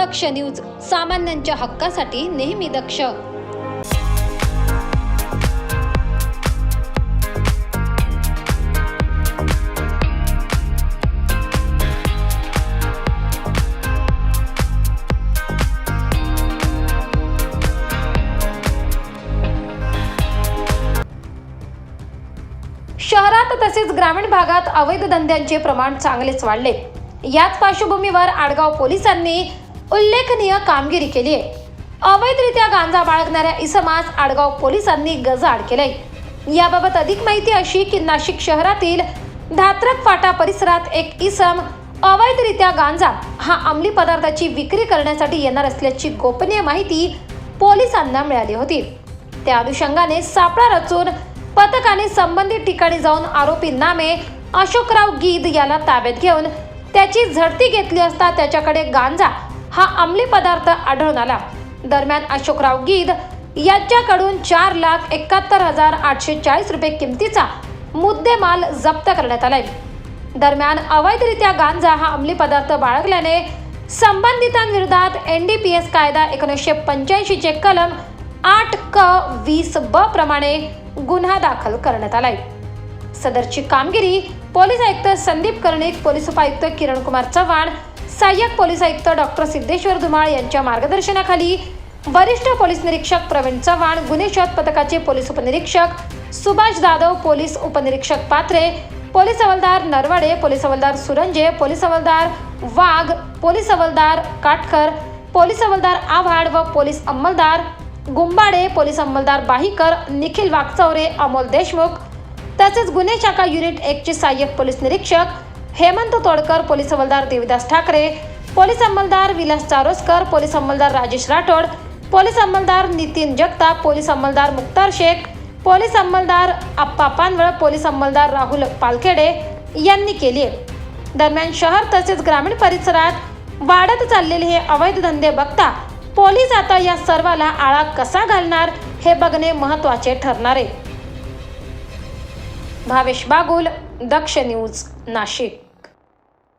दक्ष news सामान्यांच्या हक्कासाठी नेहमी दक्ष. शहरात तसेच ग्रामीण भागात अवैध धंद्यांचे प्रमाण चांगलेच वाढले. याच पार्श्वभूमीवर आडगाव पोलिसांनी उल्लेखनीय कामगिरी केली आहे अवैधरित्या गांजा बाळगणाऱ्या इसमास आडगाव पोलिसांनी गजाआड केलंय. याबाबत अधिक माहिती अशी की नाशिक शहरातील धात्रक फाटा परिसरात एक इसम अवैधरित्या गांजा हा अंमली पदार्थाची विक्री करण्यासाठी येणार असल्याची गोपनीय माहिती पोलिसांना मिळाली होती. त्या अनुषंगाने सापळा रचून पथकाने संबंधित ठिकाणी जाऊन आरोपी नामे अशोकराव गीद याला ताब्यात घेऊन त्याची झडती घेतली असता त्याच्याकडे गांजा हा अंमली पदार्थ आढळून आला. दरम्यान अशोकराव गीद यांच्याकडून चार लाख एकाहत्तर हजार आठशे चाळीस रुपये किमतीचा मुद्देमाल जप्त करण्यात आलाय. दरम्यान अवैधरित्या गांजा हा अंमली पदार्थ बाळगल्याने संबंधितांविरोधात एन डी पी एस कायदा एकोणीसशे पंच्याऐंशीचे कलम आठ क वीस ब प्रमाणे गुन्हा दाखल करण्यात आलाय. सदरची कामगिरी पोलीस आयुक्त संदीप कर्णिक पोलीस उपायुक्त किरण कुमार चव्हाण सहाय्यक पोलीस आयुक्त डॉक्टर सिद्धेश्वर धुमाळ यांच्या मार्गदर्शनाखाली वरिष्ठ पोलीस निरीक्षक प्रवीण चव्हाण गुन्हे शोध पथकाचे पोलीस उपनिरीक्षक सुभाष जाधव पोलीस उपनिरीक्षक पात्रे पोलीस हवालदार नरवाडे पोलीस हवालदार सुरंजे पोलीस हवालदार वाघ पोलीस हवालदार काटकर पोलीस हवालदार आव्हाड व पोलीस अंमलदार गुंबाडे पोलीस अंमलदार बाहीकर निखिल वाघचौरे अमोल देशमुख. तसेच गुन्हे शाखा युनिट एकचे सहाय्यक पोलीस निरीक्षक हेमंत तोडकर पोलीस हवालदार देविदास ठाकरे पोलीस अंमलदार विलास चारोसकर पोलीस अंमलदार राजेश राठोड पोलीस अंमलदार नितीन जगताप पोलीस अंमलदार मुक्तार शेख पोलीस अंमलदार आप्पा पानवळ पोलीस अंमलदार राहुल पालखेडे यांनी केली आहे. दरम्यान शहर तसेच ग्रामीण परिसरात वाढत चाललेले हे अवैध धंदे बघता पोलीस आता या सर्वाला आळा कसा घालणार हे बघणे महत्त्वाचे ठरणार आहे. भावेश बागुल दक्ष न्यूज नाशिक.